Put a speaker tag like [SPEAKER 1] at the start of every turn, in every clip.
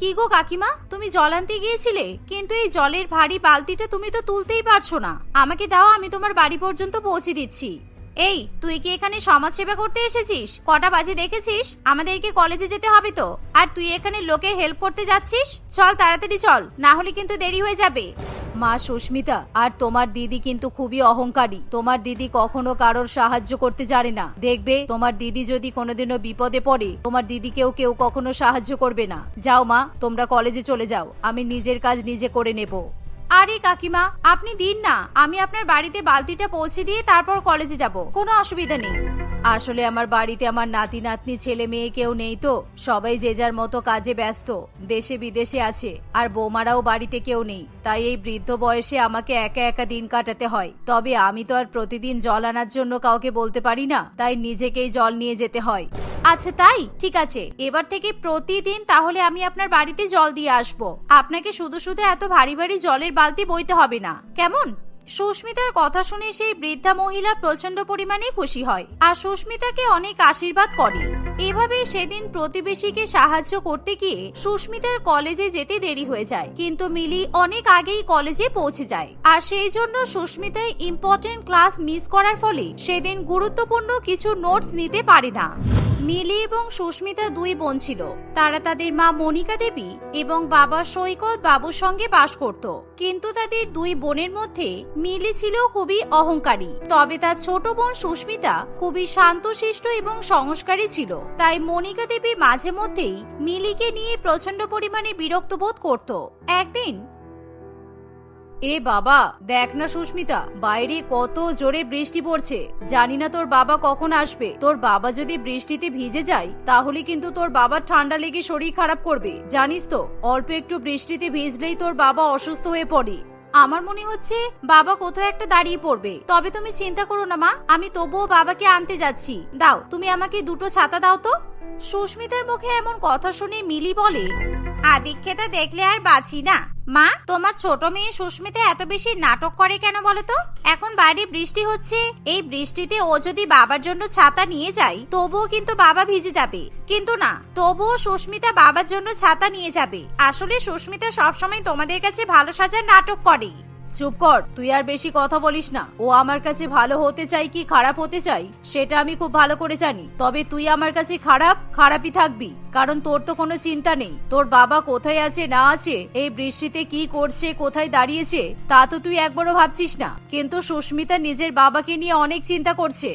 [SPEAKER 1] কি গো কাকিমা? তুমি জল আনতে গিয়েছিলে? কিন্তু এই জলের ভারী বালতিটা তুমি তো তুলতেই পারছ না। আমাকে দাও, আমি তোমার বাড়ি পর্যন্ত পৌঁছে দিচ্ছি। এই, তুই কি এখানে সমাজ সেবা করতে এসেছিস? কটা বাজে দেখেছিস? আমাদেরকে কলেজে যেতে হবে তো। আর তুই এখানে লোকের হেল্প করতে যাচ্ছিস? চল তাড়াতাড়ি চল, না হলে কিন্তু দেরি হয়ে যাবে। মা সুস্মিতা, আর তোমার দিদি কিন্তু খুবই অহংকারী। তোমার দিদি কখনো কারোর সাহায্য করতে জানে না। দেখবে, তোমার দিদি যদি কোনোদিনও বিপদে পড়ে, তোমার দিদিকেও কেউ কখনো সাহায্য করবে না। যাও মা, তোমরা কলেজে চলে যাও। আমি নিজের কাজ নিজে করে নেব। আরে কাকিমা, আপনি দিন না। আমি আপনার বাড়িতে বালতিটা পৌঁছে দিয়ে তারপর কলেজে যাব। কোনো অসুবিধা নেই। আসলে আমার বাড়িতে আমার নাতি, নাতনি, ছেলে, মেয়ে কেউ নেই তো। সবাই যে যার মতো কাজে ব্যস্ত। দেশে বিদেশে আছে। আর বৌমারাও বাড়িতে কেউ নেই। তাই এই বৃদ্ধ বয়সে আমাকে একা একা দিন কাটাতে হয়। তবে আমি তো আর প্রতিদিন জল আনার জন্য কাউকে বলতে পারি না। তাই নিজেকেই জল নিয়ে যেতে হয়। আচ্ছা তাই? ঠিক আছে। এবার থেকে প্রতিদিন তাহলে আমি আপনার বাড়িতে জল দিয়ে আসব। আপনাকে শুধু শুধু এত ভারী ভারী জলের বালতি বইতে হবে না। কেমন? সুস্মিতার কথা শুনে সেই বৃদ্ধা মহিলা প্রচণ্ড পরিমাণে খুশি হয়। আর সুস্মিতাকে অনেক আশীর্বাদ করে। এভাবে সেদিন প্রতিবেশীকে সাহায্য করতে গিয়ে সুস্মিতার কলেজে যেতে দেরি হয়ে যায়। কিন্তু মিলি অনেক আগেই কলেজে পৌঁছে যায়। আর সেই জন্য সুস্মিতায় ইম্পর্টেন্ট ক্লাস মিস করার ফলে সেদিন গুরুত্বপূর্ণ কিছু নোটস নিতে পারে না। মিলি এবং সুস্মিতা দুই বোন ছিল। তারা তাদের মা মনিকা দেবী এবং বাবা সৈকত বাবুর সঙ্গে বাস করত। কিন্তু তাদের দুই বোনের মধ্যে মিলি ছিল খুবই অহংকারী। তবে তার ছোট বোন সুস্মিতা খুবই শান্তশিষ্ট এবং সংস্কারী ছিল। তাই মনিকা দেবী মাঝে মধ্যেই মিলিকে নিয়ে প্রচণ্ড পরিমাণে বিরক্ত বোধ করত। একদিন, এ বাবা, দেখ না সুস্মিতা, বাইরে কত জোরে বৃষ্টি পড়ছে। জানি না তোর বাবা কখন আসবে। তোর বাবা যদি বৃষ্টিতে ভিজে যায়, তাহলে কিন্তু তোর বাবার ঠান্ডা লেগে শরীর খারাপ করবে। জানিস তো, অল্প একটু বৃষ্টিতে ভিজলেই তোর বাবা অসুস্থ হয়ে পড়ে। আমার মনে হচ্ছে বাবা কোথাও একটা দাঁড়িয়ে পড়বে। তবে তুমি চিন্তা করো না মা, আমি তবুও বাবাকে আনতে যাচ্ছি। দাও, তুমি আমাকে দুটো ছাতা দাও তো। সুস্মিতার মুখে এমন কথা শুনে মিলি বলে, আদিক্ষেতা দেখলে আর বাঁচি না। মা, তোমার ছোট মেয়ে সুস্মিতা এত বেশি নাটক করে কেন বলো তো? এখন বাইরে বৃষ্টি হচ্ছে। এই বৃষ্টিতে ও যদি বাবার জন্য ছাতা নিয়ে যায়, তবুও কিন্তু বাবা ভিজে যাবে। কিন্তু না, তবুও সুস্মিতা বাবার জন্য ছাতা নিয়ে যাবে। আসলে সুস্মিতা সবসময় তোমাদের কাছে ভালো সাজার নাটক করে। চুপ কর, তুই আর বেশি কথা বলিস না। ও আমার কাছে ভালো হতে চাই কি খারাপ হতে চাই সেটা আমি খুব ভালো করে জানি। তবে তুই আমার কাছে খারাপ, খারাপই থাকবি, কারণ তোর তো কোনো চিন্তা নেই। তোর বাবা কোথায় আছে, না আছে, এই বৃষ্টিতে কি করছে, কোথায় দাঁড়িয়েছে, তা তো তুই একবারও ভাবছিস না। কিন্তু সুস্মিতা নিজের বাবাকে নিয়ে অনেক চিন্তা করছে।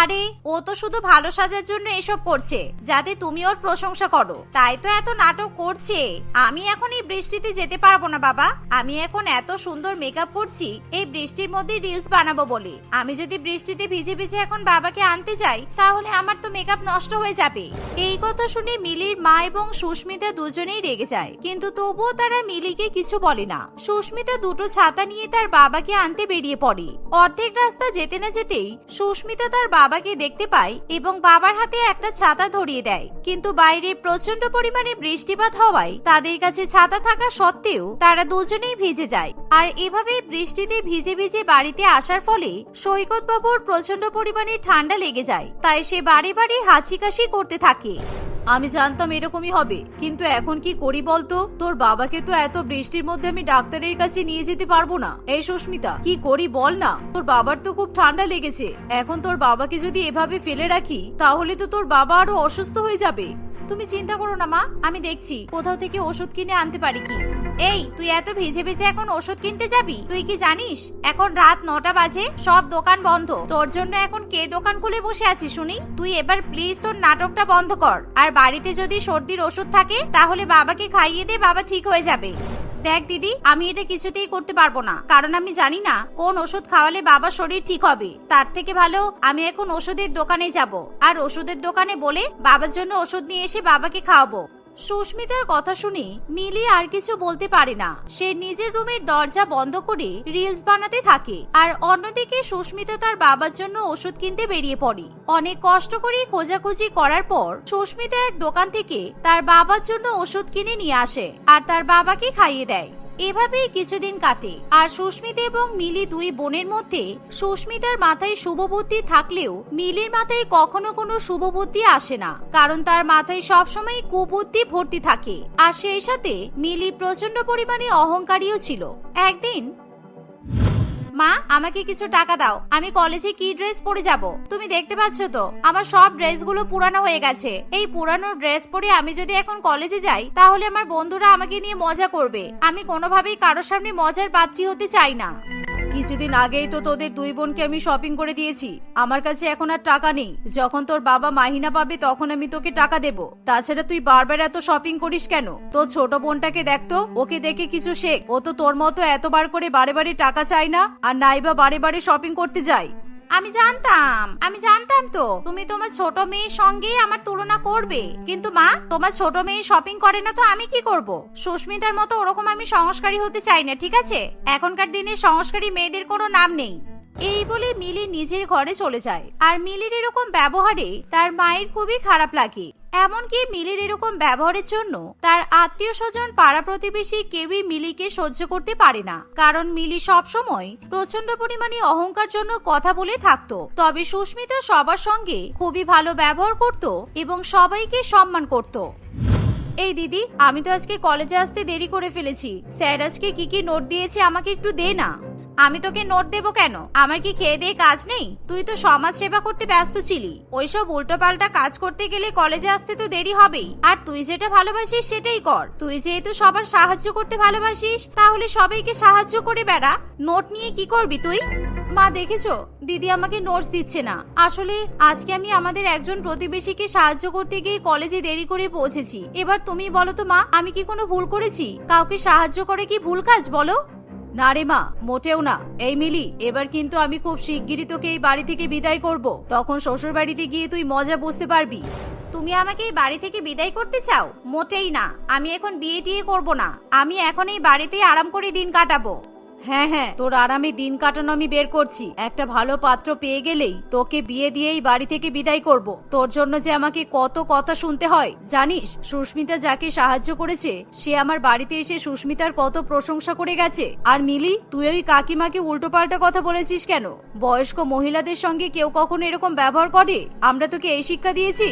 [SPEAKER 1] আরে, ও তো শুধু ভালো সাজার জন্য এসব করছে। যাতে তুমি ওর প্রশংসা করো। তাই তো এত নাটক করছে। আমি এখন এই বৃষ্টিতে যেতে পারব না, বাবা। আমি এখন এত সুন্দর মেকআপ করছি, এই বৃষ্টির মধ্যে রিলস বানাবো বলে। আমি যদি বৃষ্টিতে ভিজে ভিজে এখন বাবাকে আনতে যাই, তাহলে আমার তো মেকআপ নষ্ট হয়ে যাবে। এই কথা শুনে মিলির মা এবং সুস্মিতা দুজনেই রেগে যায়। কিন্তু তবুও তারা মিলিকে কিছু বলে না। সুস্মিতা দুটো ছাতা নিয়ে তার বাবাকে আনতে বেরিয়ে পড়ে। অর্ধেক রাস্তা যেতে না যেতেই সুস্মিতা তার বাবাকে দেখতে পাই এবং বাবার হাতে একটা ছাতা ধরিয়ে দেয়। কিন্তু বাইরে প্রচণ্ড পরিমাণে বৃষ্টিপাত হওয়ায় তাদের কাছে ছাতা থাকা সত্ত্বেও তারা দুজনেই ভিজে যায়। আর এভাবে বৃষ্টিতে ভিজে ভিজে বাড়িতে আসার ফলে সৈকত বাবুর প্রচণ্ড পরিমাণে ঠান্ডা লেগে যায়। তাই সে বাড়ি বাড়ি হাঁচি কাশি করতে থাকে। আমি জানতাম এরকমই হবে। কিন্তু এখন কি করি বলতো? তোর বাবাকে তো এত বৃষ্টির মধ্যে আমি ডাক্তারের কাছে নিয়ে যেতে পারব না। এই সুস্মিতা, কি করি বল না? তোর বাবার তো খুব ঠান্ডা লেগেছে। এখন তোর বাবাকে যদি এভাবে ফেলে রাখি, তাহলে তো তোর বাবা আরও অসুস্থ হয়ে যাবে। তুমি চিন্তা করো না মা, আমি দেখছি। কোথাও থেকে ওষুধ কিনে আনতে পারি কি? এই, তুই এত ভিজে ভিজে এখন ওষুধ কিনতে যাবি? তুই কি জানিস? এখন রাত নটা বাজে, সব দোকান বন্ধ। তোর জন্য এখন কে দোকান খুলে বসে আছিস শুনি? তুই এবার প্লিজ তোর নাটকটা বন্ধ কর। আর বাড়িতে যদি সর্দির ওষুধ থাকে, তাহলে বাবাকে খাইয়ে দে, বাবা ঠিক হয়ে যাবে। দেখ দিদি, আমি এটা কিছুতেই করতে পারব না। কারণ আমি জানি না কোন ওষুধ খাওয়ালে বাবার শরীর ঠিক হবে। তার থেকে ভালো আমি এখন ওষুধের দোকানে যাব। আর ওষুধের দোকানে বলে বাবার জন্য ওষুধ নিয়ে এসে বাবাকে খাওয়াবো। সুস্মিতার কথা শুনে মিলি আর কিছু বলতে পারে না। সে নিজের রুমের দরজা বন্ধ করে রিলস বানাতে থাকে আর অন্যদিকে সুস্মিতা তার বাবার জন্য ওষুধ কিনতে বেরিয়ে পড়ে। অনেক কষ্ট করে খোঁজাখুঁজি করার পর সুস্মিতা এক দোকান থেকে তার বাবার জন্য ওষুধ কিনে নিয়ে আসে আর তার বাবাকে খাইয়ে দেয়। এভাবেই কিছুদিন কাটে। আর সুস্মিতা এবং মিলি দুই বোনের মধ্যে সুস্মিতার মাথায় শুভ বুদ্ধি থাকলেও মিলির মাথায় কখনো কোনো শুভ বুদ্ধি আসে না, কারণ তার মাথায় সবসময় কুবুদ্ধি ভর্তি থাকে। আর সেই সাথে মিলি প্রচণ্ড পরিমাণে অহংকারীও ছিল। একদিন মা, আমাকে কিছু টাকা দাও। আমি কলেজে কি ড্রেস পরে যাব? তুমি দেখতে পাচ্ছ তো, আমার সব ড্রেসগুলো পুরানো হয়ে গেছে। এই পুরানো ড্রেস পরে আমি যদি এখন কলেজে যাই, তাহলে আমার বন্ধুরা আমাকে নিয়ে মজা করবে। আমি কোনোভাবেই কারোর সামনে মজার পাত্রী হতে চাই না। কিছুদিন আগেই তো তোদের দুই বোনকে আমি শপিং করে দিয়েছি। আমার কাছে এখন আর টাকা নেই। যখন তোর বাবা মাহিনা পাবে তখন আমি তোকে টাকা দেব। তাছাড়া তুই বারবার এত শপিং করিস কেন? তোর ছোট বোনটাকে দেখতো ওকে দেখে কিছু শেখ। ও তো তোর মতো এতবার করে বারে বারে টাকা চায় না, আর নাইবা বারে বারে শপিং করতে যায়। আমি জানতাম আমি জানতাম তো। তুমি তোমার ছোট মেয়ের সঙ্গে আমার তুলনা করবে। কিন্তু মা, তোমার ছোট মেয়ে শপিং করে না তো আমি কি করব? সুস্মিতার মতো ওরকম আমি সংস্কারী হতে চাই না, ঠিক আছে? এখনকার দিনে সংস্কারী মেয়েদের কোনো নাম নেই। এই বলে মিলি নিজের ঘরে চলে যায়। আর মিলির এরকম ব্যবহারে তার মায়ের খুবই খারাপ লাগে। এমনকি মিলির এরকম ব্যবহারের জন্য তার আত্মীয় স্বজন পাড়া প্রতিবেশী কেউই মিলিকে সহ্য করতে পারে না। কারণ মিলি সবসময় প্রচণ্ড পরিমাণে অহংকার জন্য কথা বলে থাকতো। তবে সুস্মিতা সবার সঙ্গে খুবই ভালো ব্যবহার করত এবং সবাইকে সম্মান করত। এই দিদি, আমি তো আজকে কলেজে আসতে দেরি করে ফেলেছি। স্যার আজকে কি কি নোট দিয়েছে আমাকে একটু দে না। আমি তোকে নোট দেবো কেন? আমার কি খেয়ে দিয়ে কাজ নেই? তুই তো সমাজ সেবা করতে ব্যস্ত ছিলি। ওইসব উল্টোপাল্টা কাজ করতে গেলে কলেজে আসতে তো দেরি হবেই। আর তুই যেটা ভালোবাসিস সেটাই কর। তুই যেহেতু সবার সাহায্য করতে ভালোবাসিস, তাহলে সবাইকে সাহায্য করে বেড়া। নোট নিয়ে কি করবি তুই? মা, দেখেছ? দিদি আমাকে নোটস দিচ্ছে না। আসলে আজকে আমি আমাদের একজন প্রতিবেশীকে সাহায্য করতে গিয়ে কলেজে দেরি করে পৌঁছেছি। এবার তুমি বলো তো মা, আমি কি কোনো ভুল করেছি? কাউকে সাহায্য করে কি ভুল কাজ বলো? না রে মা, মোটেও না। এই মিলি, এবার কিন্তু আমি খুব শিগগিরই তোকে এই বাড়ি থেকে বিদায় করব। তখন শ্বশুর বাড়িতে গিয়ে তুই মজা বুঝতে পারবি। তুমি আমাকে এই বাড়ি থেকে বিদায় করতে চাও? মোটেই না। আমি এখন বিয়ে টিয়ে করব না। আমি এখন এই বাড়িতেই আরাম করে দিন কাটাবো। হ্যাঁ হ্যাঁ তোর আরামে দিন কাটানো আমি বের করছি। একটা ভালো পাত্র পেয়ে গেলেই তোকে বিয়ে দিয়েই বাড়ি থেকে বিদায় করব। তোর জন্য যে আমাকে কত কথা শুনতে হয়, জানিস? সুস্মিতা যাকে সাহায্য করেছে, সে আমার বাড়িতে এসে সুস্মিতার কত প্রশংসা করে গেছে। আর মিলি, তুই ওই কাকিমাকে উল্টোপাল্টা কথা বলেছিস কেন? বয়স্ক মহিলাদের সঙ্গে কেউ কখনো এরকম ব্যবহার করে? আমরা তোকে এই শিক্ষা দিয়েছি?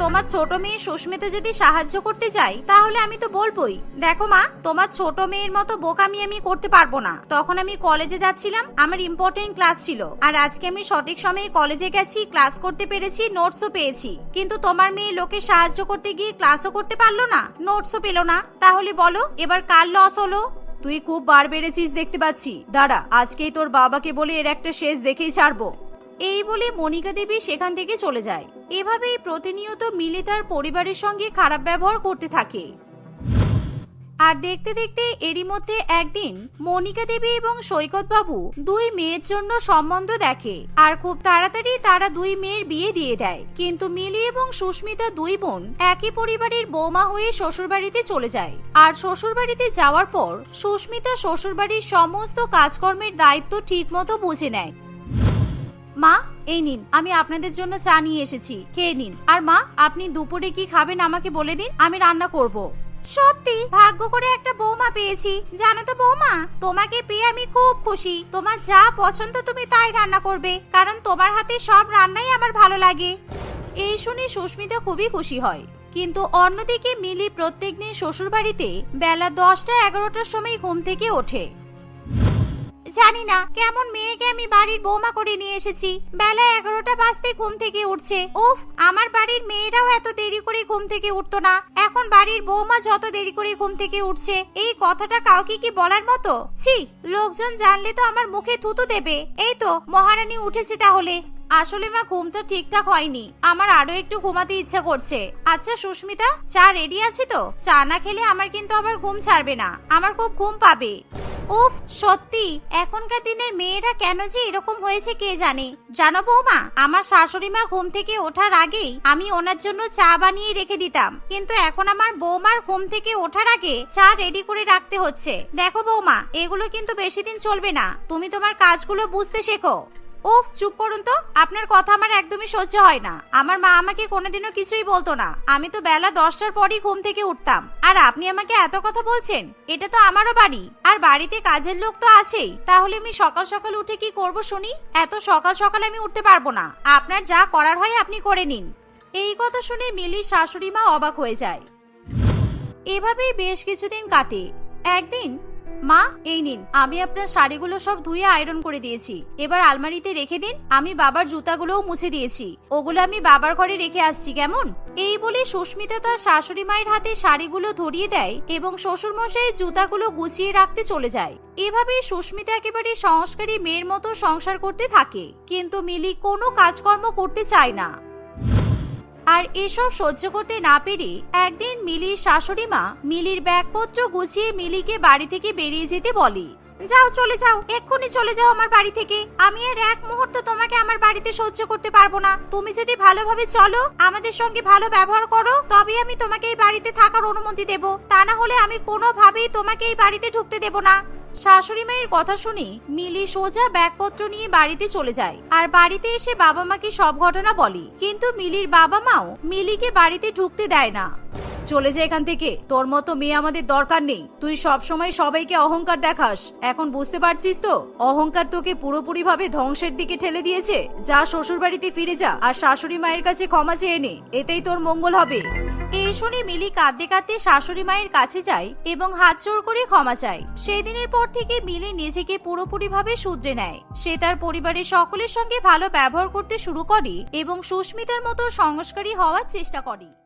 [SPEAKER 1] তোমার ছোট মেয়ে সুস্মিতা যদি সাহায্য করতে চাই তাহলে আমি তো বলবোই। দেখো মা, তোমার ছোট মেয়ের মতো বোকামি আমি করতে পারব না। তখন আমি কলেজে যাচ্ছিলাম, আমার ইম্পর্টেন্ট ক্লাস ছিল। আর আজকে আমি সঠিক সময়ে কলেজে গেছি ক্লাস করতে পেরেছি নোটসও পেয়েছি। কিন্তু তোমার মেয়ে লোকে সাহায্য করতে গিয়ে ক্লাসও করতে পারল না নোটসও পেল না। তাহলে বলো, এবার কার লস হলো? তুই খুব বার বেড়েছিস দেখতে পাচ্ছি। দাঁড়া, আজকেই তোর বাবাকে বলে এর একটা শেষ দেখেই ছাড়বো। এই বলে মনিকা দেবী সেখান থেকে চলে যায়। এভাবেই প্রতিনিয়ত মিলে তার পরিবারের সঙ্গে খারাপ ব্যবহার করতে থাকে। আর দেখতে দেখতে এরই মধ্যে একদিন মনিকা দেবী এবং সৈকত বাবু দুই মেয়ের জন্য সম্বন্ধ দেখে। আর খুব তাড়াতাড়ি তারা দুই মেয়ের বিয়ে দিয়ে দেয়। কিন্তু মিলি এবং সুস্মিতা দুই বোন একই পরিবারের বৌমা হয়ে শ্বশুরবাড়িতে চলে যায়। আর শ্বশুরবাড়িতে যাওয়ার পর সুস্মিতা শ্বশুরবাড়ির সমস্ত কাজকর্মের দায়িত্ব ঠিকমতো বুঝে নেয়। মা, এই নিন, আমি আপনাদের জন্য চা নিয়ে এসেছি, খেয়ে নিন। আর মা, আপনি দুপুরে কি খাবেন আমাকে বলে দিন, আমি রান্না করব। সত্যি, ভাগ্য করে একটা বৌমা পেয়েছি, জানো তো বৌমা? তোমাকে পেয়ে আমি খুব খুশি। তোমার যা পছন্দ তুমি তাই রান্না করবে, কারণ তোমার হাতে সব রান্নাই আমার ভালো লাগে। এই শুনে সুস্মিতা খুবই খুশি হয়। কিন্তু অন্যদিকে মিলি প্রত্যেকদিন শ্বশুর বাড়িতে বেলা দশটা এগারোটার সময় ঘুম থেকে ওঠে। জানি না কেমন মেয়েকে আমি বাড়ির বৌমা করে নিয়ে এসেছি। বেলা এগারোটা বাজতে ঘুম থেকে উঠছে। উফ, আমার বাড়ির মেয়েরাও এত দেরি করে ঘুম থেকে উঠতো না। এখন বাড়ির বৌমা যত দেরি করে ঘুম থেকে উঠছে, এই কথাটা কাউকে কি বলার মতো? ছি, লোকজন জানলে তো আমার মুখে থুতু দেবে। এই তো, মহারানী উঠেছে তাহলে। আসলে মা ঘুমটা ঠিকঠাক হয়নি। আমার আরও একটু ঘুমাতে ইচ্ছা করছে। আচ্ছা সুস্মিতা, চা রেডি আছে তো? চা না খেলে আমার কিন্তু আবার ঘুম ছাড়বে না। আমার খুব ঘুম পাবে। উফ, সত্যি, এখনকার দিনের মেয়েরা কেন যে এরকম হয়েছে কে জানে? জানো বৌমা, আমার শাশুড়ি মা ঘুম থেকে ওঠার আগেই আমি ওনার জন্য চা বানিয়ে রেখে দিতাম। কিন্তু এখন আমার বৌমার ঘুম থেকে ওঠার আগে চা রেডি করে রাখতে হচ্ছে। দেখো বৌমা, এগুলো কিন্তু বেশি দিন চলবে না। তুমি তোমার কাজগুলো বুঝতে শেখো। ওফ চুপ করুন তো। আপনার কথা আমার একদমই সহ্য হয় না। আমার মা আমাকে কোনোদিনও কিছুই বলতো না। আমি তো বেলা দশটার পরই ঘুম থেকে উঠতাম। আর আপনি আমাকে এত কথা বলছেন, এটা তো আমারও বাড়ি। আর বাড়িতে কাজের লোক তো আছেই। তাহলে আমি সকাল সকাল উঠে কি করব শুনি? এত সকাল সকাল আমি উঠতে পারব না। আপনার যা করার হয় আপনি করে নিন। এই কথা শুনে মিলির শাশুড়ি মা অবাক হয়ে যায়। এভাবেই বেশ কিছুদিন কাটে। একদিন মা, এই নিন। আমি আপনার শাড়িগুলো সব ধুয়ে আয়রন করে দিয়েছি। এবার আলমারিতে রেখে দিন, আমি বাবার জুতাগুলোও মুছে দিয়েছি। ওগুলো আমি বাবার ঘরে রেখে আসছি, কেমন? এই বলে সুস্মিতা তার শাশুড়ি মায়ের হাতে শাড়িগুলো ধরিয়ে দেয় এবং শ্বশুর মশাই জুতাগুলো গুছিয়ে রাখতে চলে যায়। এভাবে সুস্মিতা একেবারে সংস্কারী মেয়ের মতো সংসার করতে থাকে। কিন্তু মিলি কোনো কাজকর্ম করতে চায় না। আর এসব সহ্য করতে না পেরে একদিন মিলির শাশুড়ি মা মিলির ব্যাগপত্র গুছিয়ে মিলিকে বাড়ি থেকে বেরিয়ে যেতে বলে, যাও চলে যাও, এক্ষুনি চলে যাও আমার বাড়ি থেকে। আমি আর এক মুহূর্ত তোমাকে আমার বাড়িতে সহ্য করতে পারব না। তুমি যদি ভালোভাবে চলো, আমাদের সঙ্গে ভালো ব্যবহার করো তবে আমি তোমাকে এই বাড়িতে থাকার অনুমতি দেব। তা না হলে আমি কোনোভাবেই তোমাকে এই বাড়িতে ঢুকতে দেব না। শাশুড়ি মায়ের কথা শুনে মিলি সোজা ব্যাগপত্র নিয়ে বাড়িতে চলে যায়। আর বাড়িতে এসে বাবা মাকে সব ঘটনা বলে। কিন্তু মিলির বাবা মাও মিলিকে বাড়িতে ঢুকতে দেয় না। চলে যা এখান থেকে। তোর মতো মেয়ে আমাদের দরকার নেই। তুই সব সময় সবাইকে অহংকার দেখাস। এখন বুঝতে পারছিস তো? অহংকার তোকে পুরোপুরি ভাবে ধ্বংসের দিকে ঠেলে দিয়েছে। যা শ্বশুর বাড়িতে ফিরে যা। আর শাশুড়ি মায়ের কাছে ক্ষমা চেয়ে নে। এতেই তোর মঙ্গল হবে। শুনে মিলি কাঁদতে কাঁদতে শাশুড়ি মায়ের কাছে যায় এবং হাত জোর করে ক্ষমা চায়। সেই দিনের পর থেকে মিলি নিজেকে পুরোপুরি ভাবে শুধরে নেয়। সে তার পরিবারের সকলের সঙ্গে ভালো ব্যবহার করতে শুরু করে এবং সুস্মিতার মতো সংস্কারী হওয়ার চেষ্টা করে।